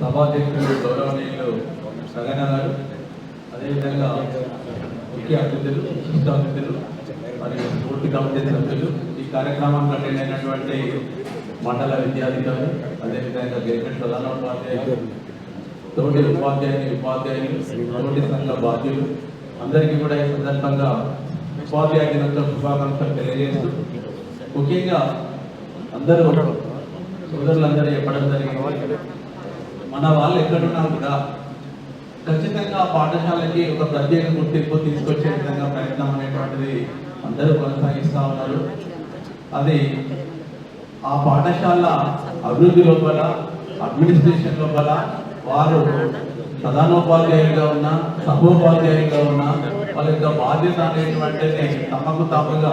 సభాధ్యక్షులు గౌరవనీయులు సగన గారు అదేవిధంగా ముఖ్య అతిథులు విశిష్ట అతిథులు మరియు పూర్తి కమిటీ సభ్యులు ఈ కార్యక్రమానికి అటెండ్ అయినటువంటి మండల విద్యాధికారులు అదేవిధంగా గవర్నమెంట్ ప్రధానోపాధ్యాయులు తోటి ఉపాధ్యాయుని ఉపాధ్యాయులు తోటి సంఘ బాధ్యులు అందరికీ కూడా ఈ సందర్భంగా ఉపాధ్యాయ దినోత్సవ శుభాకాంక్షలు తెలియజేస్తూ ముఖ్యంగా అందరూ సోదరులందరూ చెప్పడం జరిగింది. మన వాళ్ళు ఎక్కడున్నారు కూడా ఖచ్చితంగా ఆ పాఠశాలకి ఒక ప్రత్యేక గుర్తింపు తీసుకొచ్చే విధంగా ప్రయత్నం అనేటువంటిది అందరూ కొనసాగిస్తూ ఉన్నారు. అది ఆ పాఠశాల అభివృద్ధి లోపల అడ్మినిస్ట్రేషన్ లోపల వారు ప్రధానోపాధ్యాయులుగా ఉన్న సహోపాధ్యాయులుగా ఉన్న వాళ్ళ యొక్క బాధ్యత అనేటువంటిది తమకు తాముగా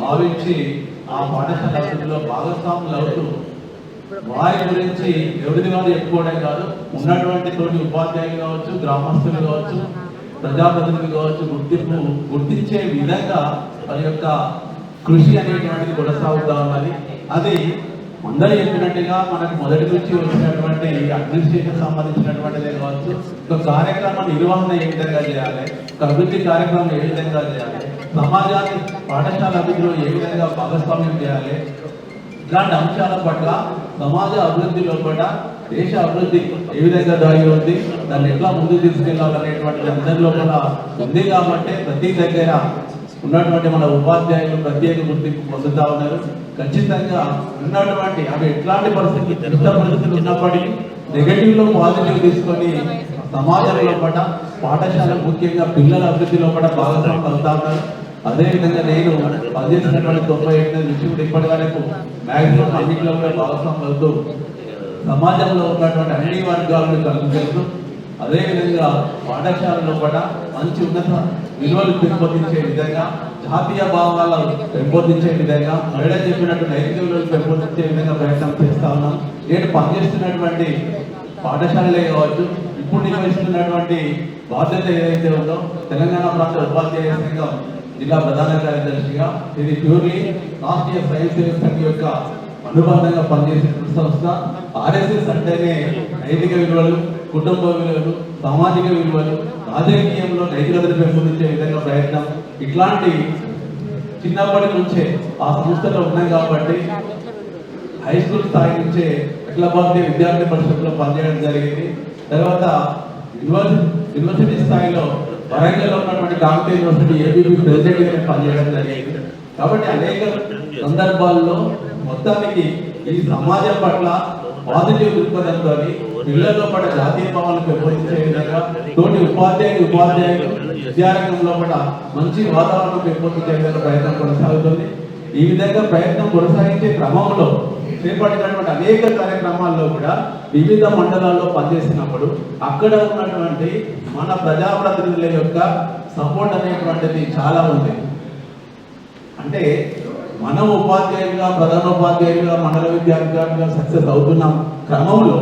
భావించి ఆ పాఠశాల అభివృద్ధిలో భాగస్వాములు అవుతూ వారి గురించి ఎవరిది వారు చెప్పుకోవడం కాదు. ఉన్నటువంటి తోటి ఉపాధ్యాయులు కావచ్చు గ్రామస్తులు కావచ్చు ప్రజాప్రతినిధులు కావచ్చు గుర్తింపు గుర్తించే విధంగా వారి యొక్క కృషి అనేటువంటిది కొనసాగుతా ఉన్నది. అది అందరూ చెప్పినట్టుగా మనకు మొదటి నుంచి వచ్చినటువంటి అడ్మినిస్ట్రేషన్ సంబంధించినటువంటిదే కావచ్చు. ఒక కార్యక్రమ నిర్వహణ ఏ విధంగా చేయాలి? ఒక అభివృద్ధి కార్యక్రమం ఏ విధంగా చేయాలి? సమాజాన్ని పాఠశాల అభివృద్ధిలో ఏ విధంగా భాగస్వామ్యం చేయాలి? ఇలాంటి అంశాల పట్ల సమాజ అభివృద్ధి లోపల దేశ అభివృద్ధి ఏ విధంగా దాగి ఉంది దాన్ని ఎట్లా ముందు తీసుకెళ్ళాలనేటువంటి అందరి లోపల ఉంది కాబట్టి ప్రతి దగ్గర ఉన్నటువంటి మన ఉపాధ్యాయులు ప్రత్యేక గుర్తింపు పొందుతా ఉన్నారు. ఖచ్చితంగా ఉన్నటువంటి అవి ఎట్లాంటి పరిస్థితులు ఎంత పరిస్థితులు ఉన్నప్పటికీ నెగటివ్లో పాజిటివ్ తీసుకొని సమాజంలో పట పాఠశాల ముఖ్యంగా పిల్లల అభివృద్ధి లోపల భాగస్వామ్యం అవుతా ఉన్నారు. అదేవిధంగా నేను పనిచేసినటువంటి తొంభై ఎనిమిది నుంచి కూడా ఇప్పటి వరకు మ్యాక్సిమం అన్నింటిలో కూడా భాగస్వామ్యం సమాజంలో ఉన్నటువంటి అన్ని వర్గాలను కలుగుతూ అదేవిధంగా పాఠశాలలో కూడా మంచి ఉన్నత విలువలు పెంపొందించే విధంగా జాతీయ భావాలను పెంపొందించే విధంగా మేడం చెప్పినట్టు నైతిక విలువలు పెంపొందించే విధంగా ప్రయత్నం చేస్తా ఉన్నాం. నేను పనిచేస్తున్నటువంటి పాఠశాలలే కావచ్చు ఇప్పుడు నిర్వహిస్తున్నటువంటి బాధ్యత ఏదైతే ఉందో తెలంగాణ ప్రాంత ఉపాధ్యాయ సంఘం జిల్లా ప్రధాన కార్యదర్శిగా ఇది ప్యూర్లీ రాష్ట్రీయ స్వయం సేవక సంఘం యొక్క అనుబంధంగా పనిచేసే సంస్థ ఆర్ఎస్ఎస్ అంటేనే నైతిక విలువలు కుటుంబ విలువలు సామాజిక విలువలు రాజకీయంలో నైతికతను పెంపొందించే విధంగా ప్రయత్నం. ఇట్లాంటి చిన్నప్పటి నుంచే ఆ సంస్థలో ఉన్నాయి కాబట్టి హై స్కూల్ స్థాయి నుంచే అఖిల విద్యార్థి పరిషత్లో పనిచేయడం జరిగింది. తర్వాత యూనివర్సిటీ యూనివర్సిటీ స్థాయిలో వరంగల్లో ఉన్నటువంటి కాకతీయ యూనివర్సిటీ ఏబీపీ ప్రెసిడెంట్ పనిచేయడం జరిగింది. కాబట్టి అనేక సందర్భాల్లో మొత్తానికి ఈ సమాజం పట్ల పాజిటివ్ దృక్పథంతో పిల్లల్లో పట్ల జాతీయ భావాలను పెంపొందించే విధంగా తోటి ఉపాధ్యాయులు ఉపాధ్యాయులు విద్యారంగంలో పట్ల మంచి వాతావరణం పెంపొందించే విధంగా ప్రయత్నం కొనసాగుతుంది. ఈ విధంగా ప్రయత్నం కొనసాగించే క్రమంలో చేపట్టినటువంటి అనేక కార్యక్రమాల్లో కూడా వివిధ మండలాల్లో పనిచేసినప్పుడు అక్కడ ఉన్నటువంటి మన ప్రజాప్రతినిధుల యొక్క సపోర్ట్ అనేటువంటిది చాలా ఉంది. అంటే మనం ఉపాధ్యాయులుగా ప్రధానోపాధ్యాయులుగా మండల విద్యార్థులుగా సక్సెస్ అవుతున్న క్రమంలో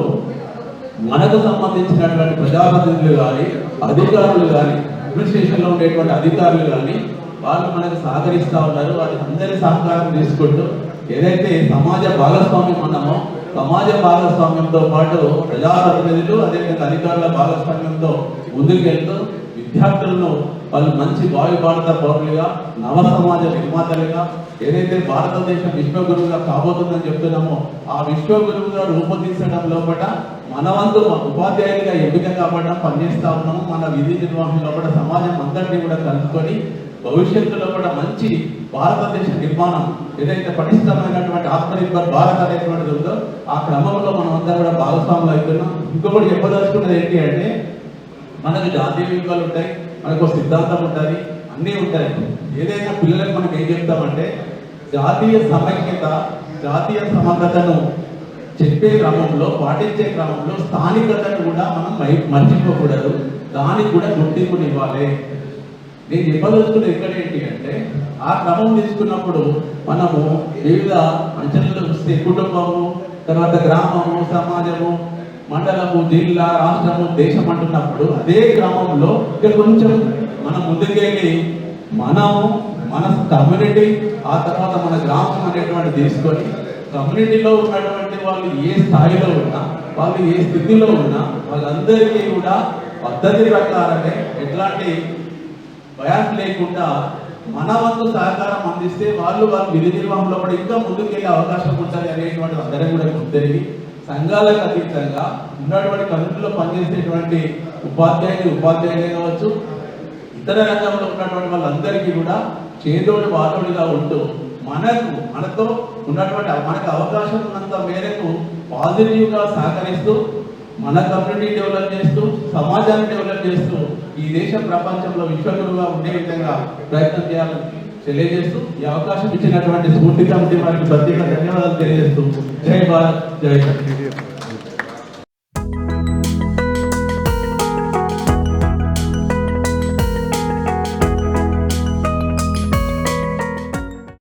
మనకు సంబంధించినటువంటి ప్రజాప్రతినిధులు కానీ అధికారులు కానీ అడ్మినిస్ట్రేషన్లో ఉండేటువంటి అధికారులు కానీ వాళ్ళు మనకు సహకరిస్తూ ఉన్నారు. వారి అందరి సహకారం తీసుకుంటూ ఏదైతే సమాజ భాగస్వామ్యం ఉన్నామో సమాజ భాగస్వామ్యంతో పాటు ప్రజాప్రతినిధులు అదేవిధంగా అధికారుల భాగస్వామ్యంతో ముందుకెళ్తూ విద్యార్థులను వాళ్ళు మంచి భావి భారత పౌరులుగా నవ సమాజ నిర్మాతలుగా ఏదైతే భారతదేశం విశ్వగురువుగా కాబోతుందని చెప్తున్నామో ఆ విశ్వగురువుగా రూపొందించడం లోపల మన వంతు ఉపాధ్యాయులుగా ఎంపిక కాబట్టి పనిచేస్తా ఉన్నాము. మన విధి నిర్వహణ లోపల సమాజం అంతటినీ కూడా కలుపుకొని భవిష్యత్తులో కూడా మంచి భారతదేశ నిర్మాణం ఏదైతే పటిష్టమైనటువంటి ఆత్మనిర్భర్ భారత్ అనేటువంటిది ఉందో ఆ క్రమంలో మనం అంతా కూడా భాగస్వాములు అవుతున్నాం. ఇంకొకటి చెప్పదలుచుకున్నది ఏంటి అంటే మనకు జాతీయ విలువలు ఉంటాయి మనకు ఒక సిద్ధాంతం ఉంటుంది అన్నీ ఉంటాయి. ఏదైనా పిల్లలకు మనకి ఏం చెప్తామంటే జాతీయ సమైక్యత జాతీయ సమగ్రతను చెప్పే క్రమంలో పాటించే క్రమంలో స్థానికతను కూడా మనం మర్చిపోకూడదు. దానికి కూడా గుర్తింపునివ్వాలి. నేను చెప్పదలుచుకున్నది ఎక్కడ ఏంటి అంటే ఆ క్రమం తీసుకున్నప్పుడు మనము వివిధ అంచనాలు వస్తే కుటుంబము తర్వాత గ్రామము సమాజము మండలము జిల్లా రాష్ట్రము దేశం అంటున్నప్పుడు అదే క్రమంలో ఇక్కడ కొంచెం మనం ముందుకెళ్ళి మనము మన కమ్యూనిటీ ఆ తర్వాత మన గ్రామం అనేటువంటి తీసుకొని కమ్యూనిటీలో ఉన్నటువంటి వాళ్ళు ఏ స్థాయిలో ఉన్నా వాళ్ళు ఏ స్థితిలో ఉన్నా వాళ్ళందరికీ కూడా పద్ధతి ప్రకారమే ఎట్లాంటి భయాన్ని లేకుండా మన వంతు సహకారం అందిస్తే వాళ్ళు వాళ్ళు విధి నిర్వహణలో కూడా ఇంకా ముందుకెళ్ళే అవకాశం ఉంటుంది అనేటువంటి అందరం కూడా గుర్తెరిగి సంఘాలకు అతీతంగా ఉన్నటువంటి కమిటీలో పనిచేసేటువంటి ఉపాధ్యాయులు ఉపాధ్యాయులే కావచ్చు ఇతర రంగంలో ఉన్నటువంటి వాళ్ళందరికీ కూడా చేదోడు వాదోడుగా ఉంటూ మనకు మనతో ఉన్నటువంటి మనకు అవకాశం ఉన్నంత మేరకు పాజిటివ్గా సహకరిస్తూ మన కమ్యూనిటీ డెవలప్ చేస్తూ సమాజాన్ని డెవలప్ చేస్తూ ఈ దేశ ప్రపంచంలో విశ్వగురుగా ఉండే విధంగా ప్రయత్నం చేయాలని తెలియజేస్తూ ఈ అవకాశం ఇచ్చినటువంటి స్ఫూర్తి కమిటీ వారికి ప్రత్యేక ధన్యవాదాలు తెలియజేస్తూ జై భారత్ జై